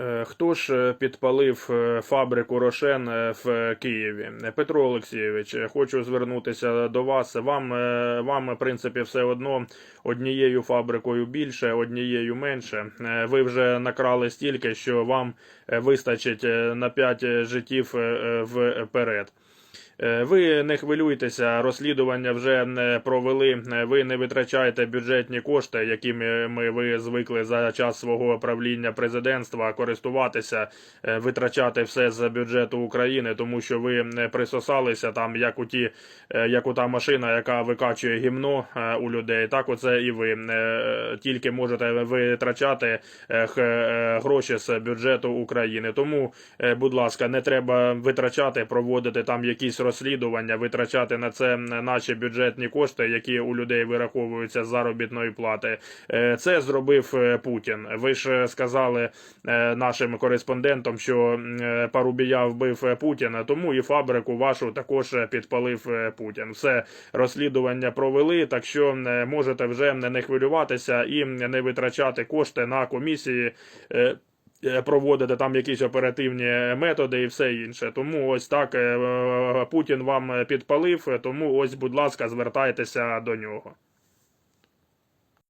Е, Хто ж е, підпалив е, фабрику Рошен в Києві? Петро Олексійович, хочу звернутися до вас. Вам, вам, в принципі, все одно однією фабрикою більше, однією менше. Ви вже накрали стільки, що вам вистачить на 5 життів вперед. Е, Ви не хвилюйтеся, розслідування вже е, провели. Е, Ви не витрачаєте бюджетні кошти, якими ми ви звикли за час свого правління президентства користуватися, е, витрачати все з бюджету України, тому що ви не присосалися там, як у ті, е, як у та машина, яка викачує гімно е, у людей. Так, оце і ви Е, тільки можете витрачати е, е, гроші з бюджету України. Тому, е, будь ласка, не треба витрачати, проводити там якісь розслідування, витрачати на це наші бюджетні кошти, які у людей вираховуються з заробітної плати. Е, Це зробив е, Путін. Ви ж е, сказали нашим кореспондентам, що Парубія вбив Путіна, тому і фабрику вашу також підпалив Путін. Все розслідування провели, так що можете вже не хвилюватися і не витрачати кошти на комісії. Е, Проводити там якісь оперативні методи і все інше. Тому ось так е, е, Путін вам підпалив. Тому ось, будь ласка, звертайтеся до нього.